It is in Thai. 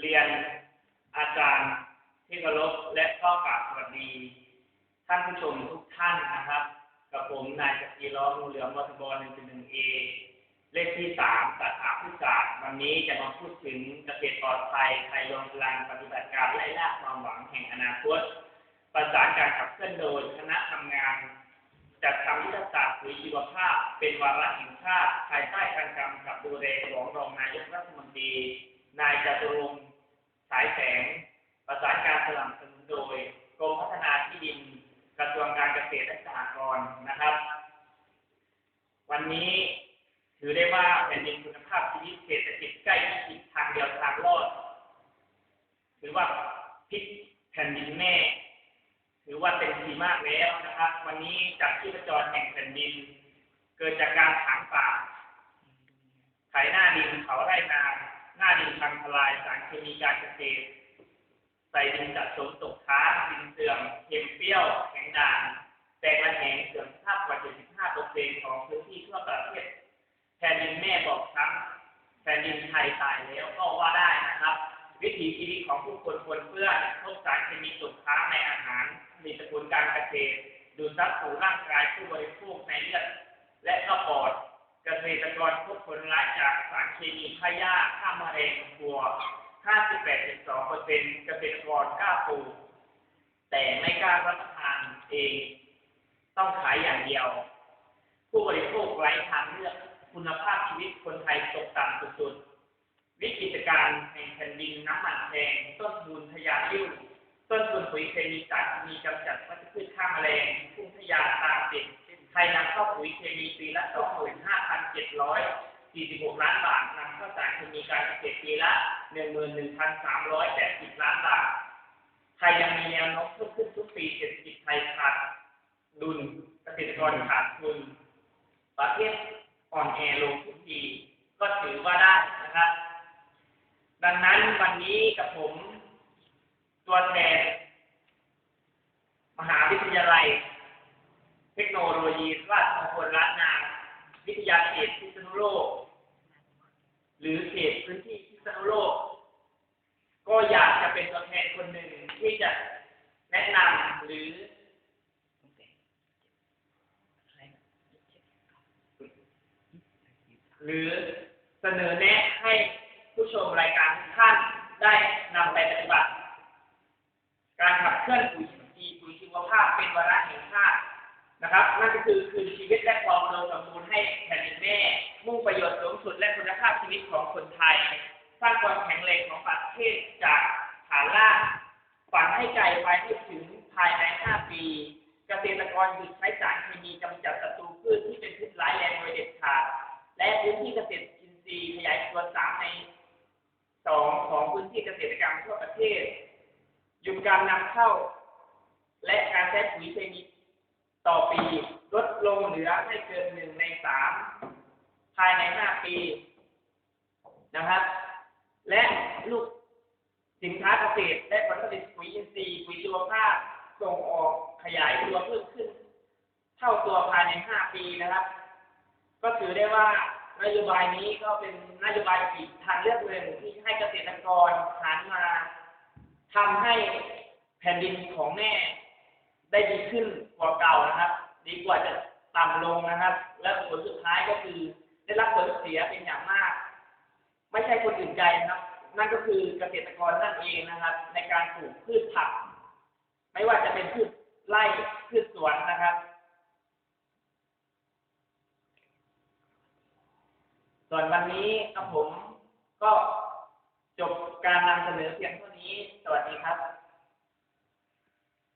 เรียนอาจารย์ที่เคารพและก็กราบสวัสดี ท่านผู้ชมทุกท่านนะครับ กับผมนายจักรีล้อมูเหลือมมทบหนึ่งจุดหนึ่งเอเลขที่สามสาขาพืชศาสตร์วันนี้จะมาพูดถึงเกษตรปลอดภัยไทยรวมพลังปฏิบัติการไล่ล่าความหวังแห่งอนาคต ประสานการขับเคลื่อนโดยคณะทำงานจัดทำยุทธศาสตร์ปุ๋ยชีวภาพ เป็นวาระแห่งชาติภายใต้การกำกับดูแลของรองนายกรัฐมนตรี นายจตุรงค์ สายแสง ประสานการสนับสนุนโดยกรมพัฒนาที่ดินกระทรวงการเกษตรและสหกรณ์นะครับ วันนี้ถือได้ว่าแผ่นดินคุณภาพชีวิตเศรษฐกิจใกล้วิกฤตทางเดียวทางรอดถือว่าพลิกแผ่นดินแม่ถือว่าเป็นดีมากแล้วนะครับ วันนี้จากที่ประจรแห่งแผ่นดิน เกิดจากการถางป่าไถหน้าดินเขาไร่นา หน้าดินพังทลายสารเคมีการเกษตรใส่ดินสะสมตกค้างดินเสื่อมเค็มเปรี้ยวแข็งด่างแตกระแหงเสื่อมสภาพกว่า 75เปอร์เซ็นของพื้นที่ทั่วประเทศแผ่นดินแม่บอกช้ำแผ่นดินไทยตายแล้วก็ว่าได้นะครับ วิถีชีวิตของผู้คนปนเปื้อนพบสารเคมีตกค้างในอาหารมีตระกูลการเกษตรดูดซับสู่ร่างกายผู้บริโภคในเลือดและก็ปอด เกษตรกรพบผลร้ายจากสารเคมีพยาธิฆ่าแมลงตัว58.2เปอร์เซ็นต์เกษตรกรกล้าปลูกแต่ไม่กล้ารับประทานเอง ต้องขายอย่างเดียว ผู้บริโภคไร้ทางเลือกคุณภาพชีวิตคนไทยตกต่ำสุดๆ วิกฤตการแห่งแผ่นดินน้ำมันแพงต้นทุนทะยานยิ่งต้นทุนปุ๋ยเคมีจากมีกำจัดวัชพืชฆ่าแมลงพุ่งทะยานตามติดไทยนำ เข้าปุ๋ยเคมีปีละ25,746 ล้านบาทนำเข้าสารเคมีการเกษตรปีละ 11,380 ล้านบาท ไทยยังมีแนวโน้มเพิ่มขึ้นทุกปีเศรษฐกิจไทยขาดดุลเกษตรกรขาดทุน ประเทศอ่อนแอลงทุกทีก็ถือว่าได้นะครับ ดังนั้นวันนี้กับผม ตัวแทนมหาวิทยาลัย เทคโนโลยีราชมงคลล้านนา วิทยาเขตพิษณุโลก หรือเขตพื้นที่พิษณุโลก ก็อยากจะเป็นตัวแทนคนหนึ่งที่จะแนะนำหรือหรือเสนอแนะให้ผู้ชมรายการทุกท่านได้นำไปปฏิบัติ การขับเคลื่อนปุ๋ยอินทรีย์ปุ๋ยชีวภาพเป็นวาระแห่งชาตินะครับ นั่นก็คือคืนชีวิตและความอุดมสมบูรณ์ให้แผ่นดินแม่ ประโยชน์สูงสุดและคุณภาพชีวิตของคนไทย สร้างความแข็งแรงของประเทศจากฐานรากฝันให้ไกลไปให้ถึงภายใน 5 ปี เกษตรกรหยุดใช้สารเคมีกำจัดศัตรูพืชที่เป็นพิษร้ายแรงโดยเด็ดขาด และพื้นที่เกษตรอินทรีย์ขยายตัวสามในสองของพื้นที่เกษตรกรรมทั่วประเทศ หยุดการนำเข้า และการใช้ปุ๋ยเคมีต่อปี ลดลงเหลือไม่เกินหนึ่งในสามายในห้าปีนะครับ และลูกสินค้าเกษตรและผลผลิตปุ๋ยอินทรีย์ปุ๋ยชีวภาพส่งออกขยายตัวเพิ่มขึ้น เท่าตัวภายในห้าปีนะครับ ก็ถือได้ว่านโยบายนี้ก็เป็นนโยบายอีกทางเลือกหนึ่งที่ให้เกษตรกรหันมาทำให้แผ่นดินของแม่ได้ดีขึ้นกว่าเก่านะครับ ดีกว่าจะต่ำลงนะครับ และผลสุดท้ายก็คือ สียเป็นอย่างมาก ไม่ใช่คนอื่นไกลนะครับ นั่นก็คือเกษตรกรนั่นเองนะครับ ในการปลูกพืชผัก ไม่ว่าจะเป็นพืชไร่พืชสวนนะครับ ส่วนวันนี้กับผมก็จบการนำเสนอเพียงเท่านี้ สวัสดีครับ